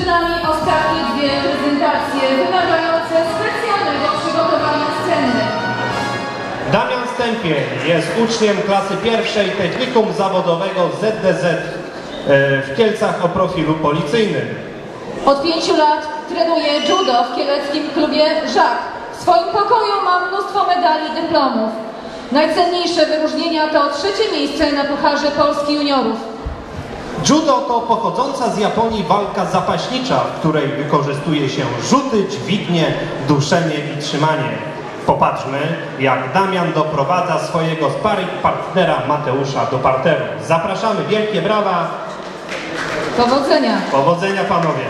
Przed nami ostatnie dwie prezentacje wymagające specjalnego przygotowania sceny. Damian Stępień jest uczniem klasy pierwszej Technikum Zawodowego ZDZ e, w Kielcach o profilu policyjnym. Od pięciu lat trenuje judo w kieleckim klubie Żak. W swoim pokoju ma mnóstwo medali i dyplomów. Najcenniejsze wyróżnienia to trzecie miejsce na Pucharze Polski Juniorów. Judo to pochodząca z Japonii walka zapaśnicza, w której wykorzystuje się rzuty, dźwignie, duszenie i trzymanie. Popatrzmy, jak Damian doprowadza swojego sparring partnera Mateusza do parteru. Zapraszamy, wielkie brawa, Powodzenia! powodzenia panowie.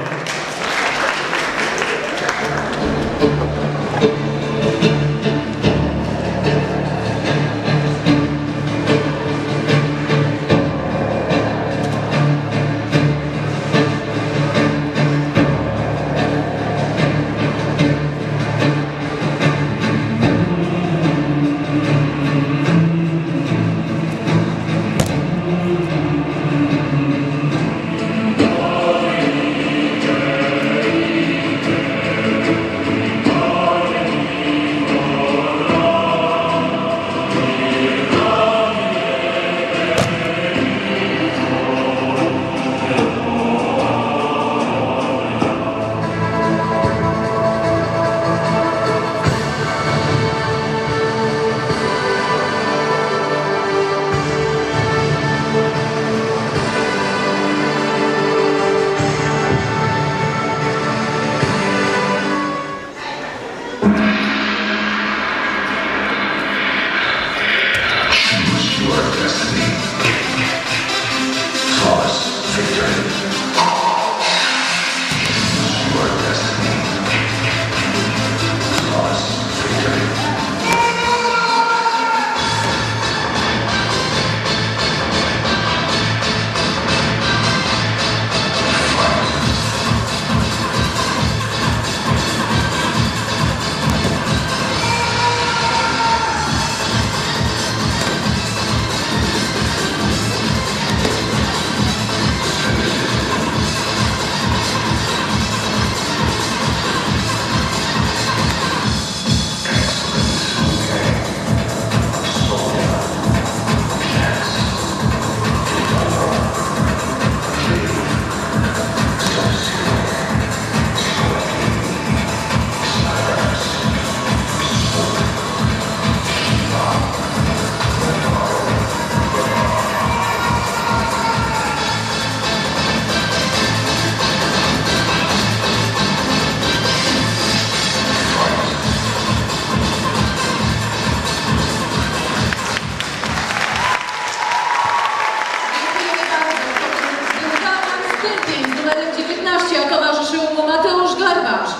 Mu Mateusz Garbacz.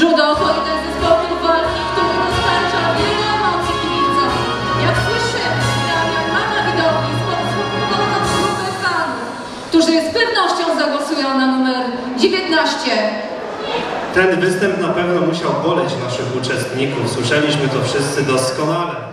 Judo to jeden ze sportów walki, który dostarcza wiele emocji kibicom. Jak słyszymy, Damian ma na widowni sponsorową grupę fanów, którzy z pewnością zagłosują na numer 19. Ten występ na pewno musiał boleć naszych uczestników. Słyszeliśmy to wszyscy doskonale.